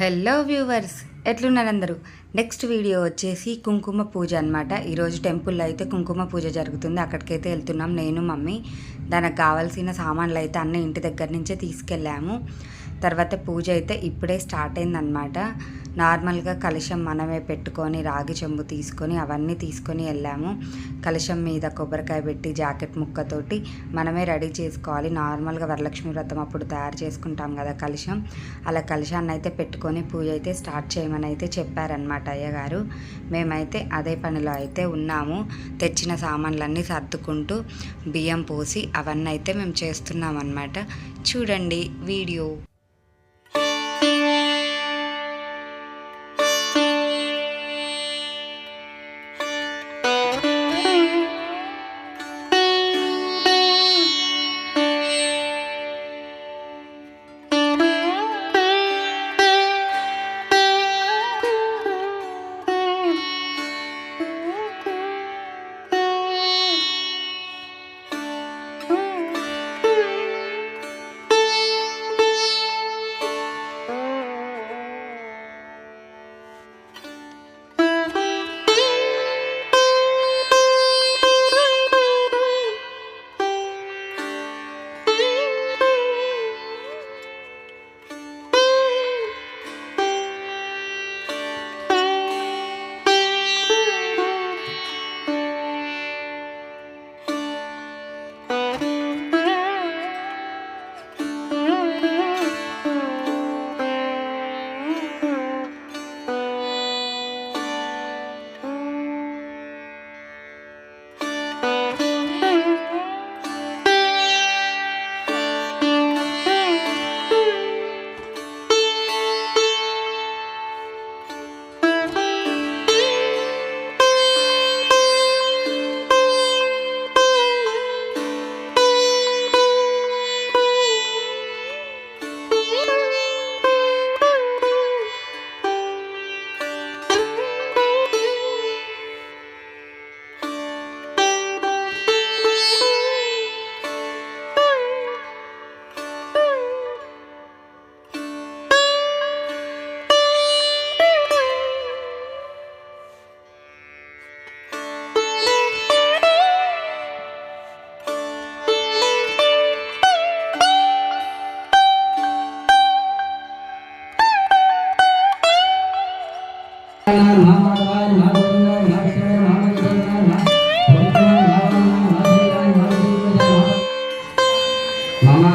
Hello viewers ఎట్లున్నారు అందరూ? Next video వచ్చేసి కుంకుమ పూజ అనమాట ఈరోజు టెంపుల్లో అయితే కుంకుమ పూజ జరుగుతుంది. అక్కడికైతే వెళ్తున్నాం నేను మమ్మీ. దానికి కావాల్సిన సామాన్లు అయితే అన్న ఇంటి దగ్గర నుంచే తీసుకెళ్ళాము. తర్వాత పూజ అయితే ఇప్పుడే స్టార్ట్ అయిందనమాట నార్మల్గా కలశం మనమే పెట్టుకొని రాగి చెంబు తీసుకొని అవన్నీ తీసుకొని వెళ్ళాము. కలశం మీద కొబ్బరికాయ పెట్టి జాకెట్ ముక్కతోటి మనమే రెడీ చేసుకోవాలి. నార్మల్గా వరలక్ష్మి వ్రతం అప్పుడు తయారు చేసుకుంటాం కదా కలశం. అలా కలశాన్ని అయితే పెట్టుకొని పూజ అయితే స్టార్ట్ చేయమని అయితే చెప్పారనమాట అయ్యగారు. మేమైతే అదే పనిలో అయితే ఉన్నాము. తెచ్చిన సామాన్లన్నీ సర్దుకుంటూ బియ్యం పోసి అవన్నీ అయితే మేము చేస్తున్నాం అనమాట చూడండి వీడియో.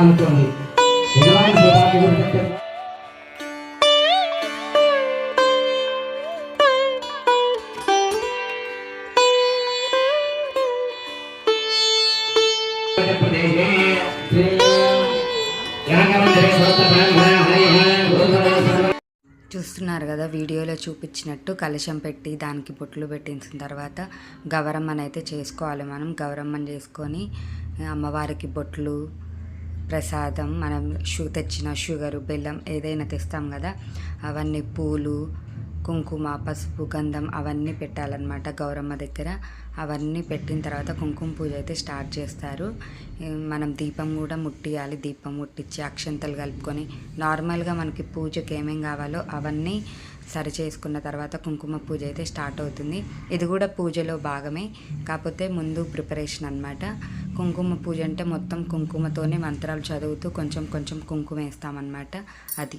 అనుకోండి చూస్తున్నారు కదా వీడియోలో చూపించినట్టు కలశం పెట్టి దానికి బొట్లు పెట్టించిన తర్వాత గౌరమ్మనైతే అయితే చేసుకోవాలి. మనం గౌరమ్మని చేసుకొని అమ్మవారికి బొట్లు ప్రసాదం మనం షు తెచ్చిన షుగరు బెల్లం ఏదైనా తెస్తాం కదా అవన్నీ పూలు కుంకుమ పసుపు గంధం అవన్నీ పెట్టాలన్నమాట గౌరమ్మ దగ్గర. అవన్నీ పెట్టిన తర్వాత కుంకుమ పూజ అయితే స్టార్ట్ చేస్తారు. మనం దీపం కూడా ముట్టియాలి దీపం ముట్టించి అక్షంతలు కలుపుకొని. నార్మల్గా మనకి పూజకి ఏమేం కావాలో అవన్నీ సరి చేసుకున్న తర్వాత కుంకుమ పూజ అయితే స్టార్ట్ అవుతుంది. ఇది కూడా పూజలో భాగమే. కాకపోతే ముందు ప్రిపరేషన్ అన్నమాట. కుంకుమ పూజ అంటే మొత్తం కుంకుమతోనే మంత్రాలు చదువుతూ కొంచెం కొంచెం కుంకుమ వేస్తామన్నమాట అది.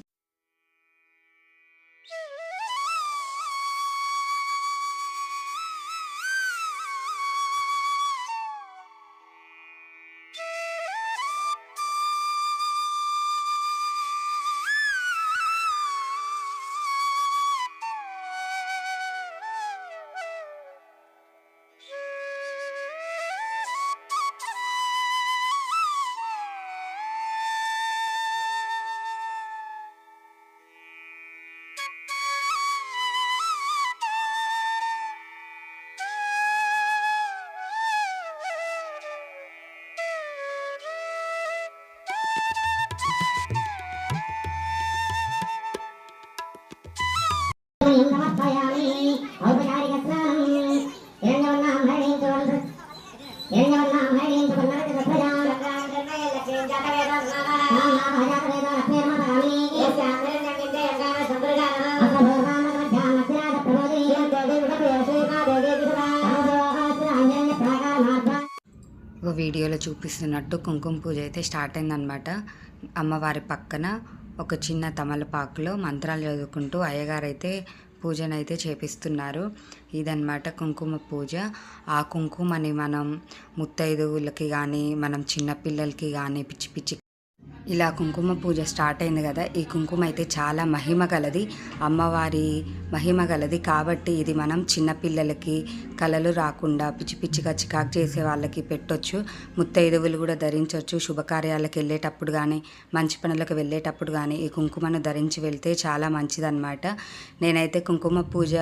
వీడియోలో చూపిస్తున్నట్టు కుంకుమ పూజ అయితే స్టార్ట్ అయిందనమాట అమ్మవారి పక్కన ఒక చిన్న తమలపాకులో మంత్రాలు చదువుకుంటూ అయ్యగారు అయితే పూజనైతే చేపిస్తున్నారు. ఇదన్నమాట కుంకుమ పూజ. ఆ కుంకుమని మనం ముత్తైదువులకి కానీ మనం చిన్నపిల్లలకి కానీ పిచ్చి పిచ్చి ఇలా కుంకుమ పూజ స్టార్ట్ అయింది కదా ఈ కుంకుమ అయితే చాలా మహిమ గలది. అమ్మవారి మహిమ గలది కాబట్టి ఇది మనం చిన్నపిల్లలకి కలలు రాకుండా పిచ్చి పిచ్చిగా చికాకు చేసే వాళ్ళకి పెట్టొచ్చు. ముత్తైదువులు కూడా ధరించవచ్చు శుభకార్యాలకు వెళ్ళేటప్పుడు కానీ మంచి పనులకు వెళ్ళేటప్పుడు కానీ ఈ కుంకుమను ధరించి వెళ్తే చాలా మంచిదన్నమాట. నేనైతే కుంకుమ పూజ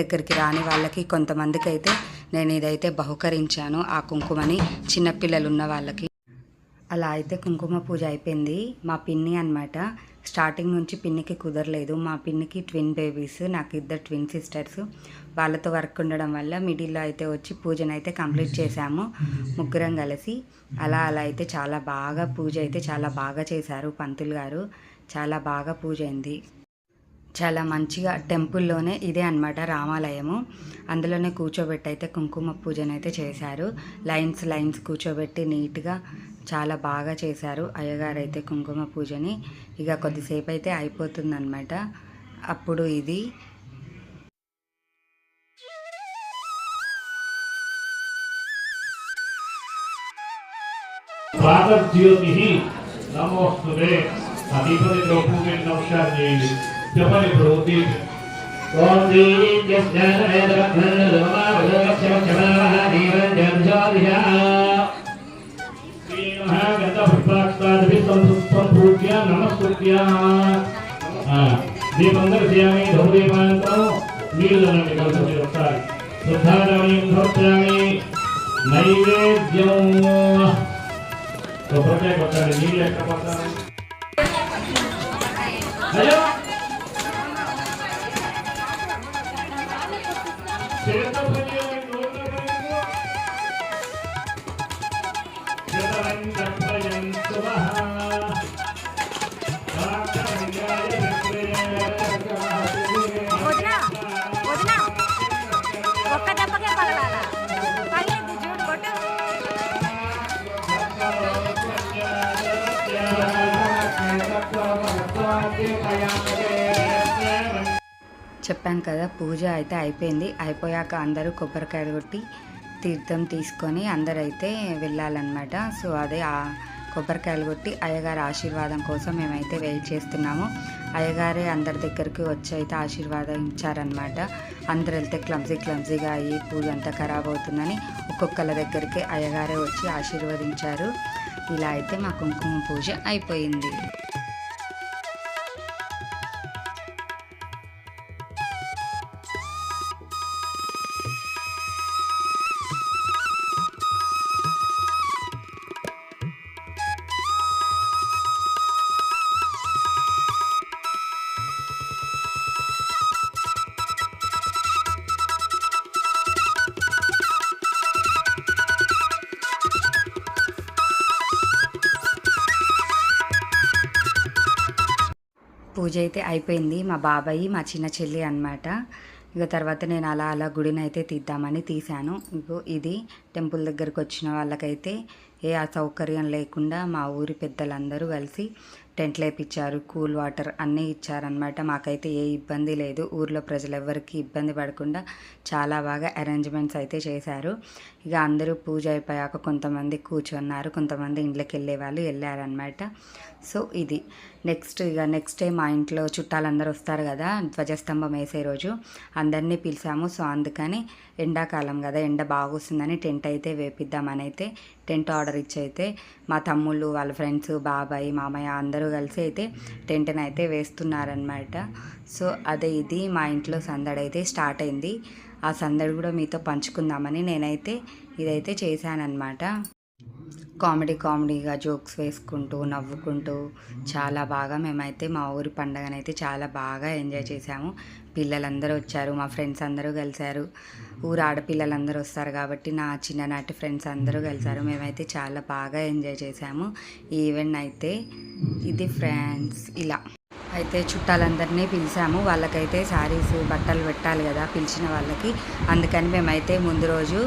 దగ్గరికి రాని వాళ్ళకి కొంతమందికి అయితే నేను ఇదైతే బహుకరించాను ఆ కుంకుమని చిన్నపిల్లలు ఉన్న వాళ్ళకి. అలా అయితే కుంకుమ పూజ అయిపోయింది. మా పిన్ని అన్నమాట. స్టార్టింగ్ నుంచి పిన్నికి కుదరలేదు. మా పిన్నికి ట్విన్ బేబీస్ నాకు ఇద్దరు ట్విన్ సిస్టర్స్. వాళ్ళతో వర్క్ ఉండడం వల్ల మిడిల్లో అయితే వచ్చి పూజను అయితే కంప్లీట్ చేశాము. ముగ్గురం కలిసి. అలా అలా అయితే చాలా బాగా పూజ అయితే చాలా బాగా చేశారు పంతులు గారు. చాలా బాగా పూజ అయింది. చాలా మంచిగా టెంపుల్లోనే ఇదే అన్నమాట రామాలయము. అందులోనే కూర్చోబెట్టి అయితే కుంకుమ పూజను అయితే చేశారు. లైన్స్ లైన్స్ కూర్చోబెట్టి నీట్గా చాలా బాగా చేశారు అయ్యగారు అయితే కుంకుమ పూజని. ఇక కొద్దిసేపు అయితే అయిపోతుందన్నమాట. అప్పుడు ఇది. ప్రాతర్జ్యోతి నమోస్తుతే. అధిపతి లోపూమే నమస్కారం చెప్పని ప్రోతి ఓం సంపూజ్య నమస్కృత్య దీపందర చేయాలి ధూమదీపాంతరం నీళ్ళు రండి కలిసి మీరు ఒకసారి శుద్ధారామి ధోత్రామి నైవేద్యం కొబ్బరికాయ కొట్టాలి నీళ్ళు ఎక్కడ కొట్టాలి అయ్యో చేత చెప్పాను కదా పూజ అయితే అయిపోయింది. అయిపోయాక అందరూ కొబ్బరికాయలు కొట్టి తీర్థం తీసుకొని అందరైతే వెళ్ళాలన్నమాట. సో అదే ఆ కొబ్బరికాయలు కొట్టి అయ్యగారి ఆశీర్వాదం కోసం మేమైతే వెయిట్ చేస్తున్నాము. అయ్యగారే అందరి దగ్గరికి వచ్చి అయితే ఆశీర్వాదం ఇచ్చారనమాట అందరు వెళ్తే క్లమ్జీ క్లమ్జీగా అయ్యి పూజ అంతా ఖరాబ్ అవుతుందని ఒక్కొక్కళ్ళ దగ్గరికి అయ్యగారే వచ్చి ఆశీర్వదించారు. ఇలా అయితే మా కుంకుమ పూజ అయిపోయింది. పూజ అయితే అయిపోయింది. మా బాబాయి మా చిన్న చెల్లి అన్నమాట. ఇక తర్వాత నేను అలా అలా గుడిని అయితే తీద్దామని తీశాను. ఇగో ఇది టెంపుల్ దగ్గరకు వచ్చిన వాళ్ళకైతే ఏ అసౌకర్యం లేకుండా మా ఊరి పెద్దలందరూ కలిసి టెంట్లు వేపించారు కూల్ వాటర్ అన్నీ ఇచ్చారనమాట మాకైతే ఏ ఇబ్బంది లేదు. ఊర్లో ప్రజలు ఎవరికి ఇబ్బంది పడకుండా చాలా బాగా అరేంజ్మెంట్స్ అయితే చేశారు. ఇక అందరూ పూజ అయిపోయాక కొంతమంది కూర్చున్నారు. కొంతమంది ఇంట్లోకి వెళ్ళే వాళ్ళు వెళ్ళారనమాట సో ఇది. నెక్స్ట్ ఇక నెక్స్ట్ డే మా ఇంట్లో చుట్టాలందరూ వస్తారు కదా ధ్వజస్తంభం వేసే రోజు. అందరినీ పిలిచాము. సో అందుకని ఎండాకాలం కదా ఎండ బాగుస్తుందని టెంట్ అయితే వేపిద్దామని అయితే టెంట్ ఆర్డర్ ఇచ్చి అయితే మా తమ్ముళ్ళు వాళ్ళ ఫ్రెండ్స్ బాబాయ్ మామయ్య అందరూ కలిసి అయితే టెంట్ని అయితే వేస్తున్నారనమాట సో అదే ఇది మా ఇంట్లో సందడి అయితే స్టార్ట్ అయింది. ఆ సందడి కూడా మీతో పంచుకుందామని నేనైతే ఇదైతే చేశానన్నమాట. కామెడీ కామెడీగా జోక్స్ వేసుకుంటూ నవ్వుకుంటూ చాలా బాగా మేమైతే మా ఊరి పండగనైతే చాలా బాగా ఎంజాయ్ చేసాము పిల్లలందరూ వచ్చారు మా ఫ్రెండ్స్ అందరూ కలిశారు. ఊరు ఆడపిల్లలందరూ వస్తారు కాబట్టి నా చిన్ననాటి ఫ్రెండ్స్ అందరూ కలిశారు. మేమైతే చాలా బాగా ఎంజాయ్ చేసాము ఈవెంట్ అయితే ఇది ఫ్రెండ్స్ ఇలా. అయితే చుట్టాలందరినీ పిలిచాము. వాళ్ళకైతే శారీస్ బట్టలు పెట్టాలి కదా పిలిచిన వాళ్ళకి. అందుకని మేమైతే ముందు రోజు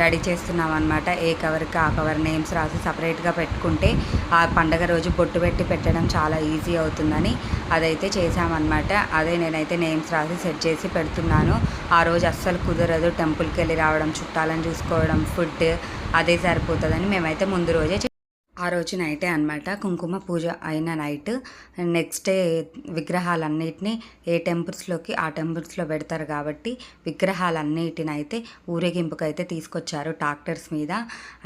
రెడీ చేస్తున్నాం అనమాట ఏ కవర్కి ఆ కవర్ నేమ్స్ రాసి సపరేట్గా పెట్టుకుంటే ఆ పండగ రోజు బొట్టు పెట్టి పెట్టడం చాలా ఈజీ అవుతుందని అదైతే చేశామన్నమాట. అదే నేనైతే నేమ్స్ రాసి సెట్ చేసి పెడుతున్నాను. ఆ రోజు అస్సలు కుదరదు టెంపుల్కి వెళ్ళి రావడం చుట్టాలను చూసుకోవడం ఫుడ్ అదే సరిపోతుందని మేమైతే ముందు రోజే ఆ రోజు నైటే అనమాట కుంకుమ పూజ అయిన నైట్. నెక్స్ట్ డే విగ్రహాలన్నిటిని ఏ టెంపుల్స్లోకి ఆ టెంపుల్స్లో పెడతారు కాబట్టి విగ్రహాలన్నిటిని అయితే ఊరేగింపుకి అయితే తీసుకొచ్చారు ట్రాక్టర్స్ మీద.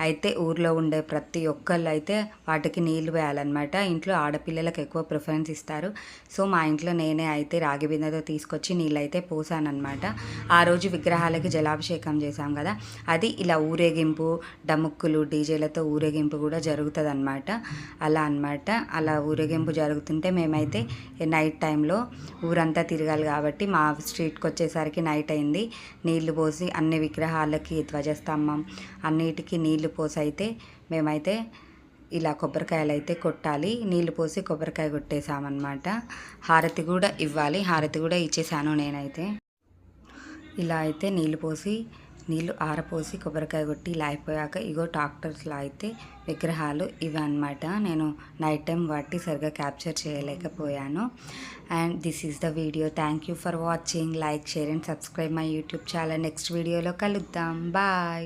అయితే ఊర్లో ఉండే ప్రతి ఒక్కళ్ళు అయితే వాటికి నీళ్ళు వేయాలన్నమాట ఇంట్లో ఆడపిల్లలకు ఎక్కువ ప్రిఫరెన్స్ ఇస్తారు. సో మా ఇంట్లో నేనే అయితే రాగి బిందెతో తీసుకొచ్చి నీళ్ళు అయితే పోసానమాట ఆ రోజు విగ్రహాలకి జలాభిషేకం చేశాం కదా. అది ఇలా ఊరేగింపు డముక్కులు డీజేలతో ఊరేగింపు కూడా జరుగుతుంది. అనమాట అలా అన్నమాట. అలా ఊరేగింపు జరుగుతుంటే మేమైతే నైట్ టైంలో ఊరంతా తిరగాలి కాబట్టి మా స్ట్రీట్కి వచ్చేసరికి నైట్ అయింది. నీళ్ళు పోసి అన్ని విగ్రహాలకి ధ్వజస్తంభం అన్నిటికీ నీళ్ళు పోసి అయితే మేమైతే ఇలా కొబ్బరికాయలు అయితే కొట్టాలి. నీళ్ళు పోసి కొబ్బరికాయ కొట్టేసామన్నమాట హారతి కూడా ఇవ్వాలి. హారతి కూడా ఇచ్చేసాను నేనైతే. ఇలా అయితే నీళ్ళు పోసి నీళ్ళు ఆరపోసి కొబ్బరికాయ కొట్టి ఇలా అయిపోయాక ఇగో టాక్టర్స్లో అయితే విగ్రహాలు ఇవి అనమాట నేను నైట్ టైం వాటి సరిగ్గా క్యాప్చర్ చేయలేకపోయాను. And this is the video thank you for watching like share and subscribe my YouTube channel next వీడియోలో కలుద్దాం. బాయ్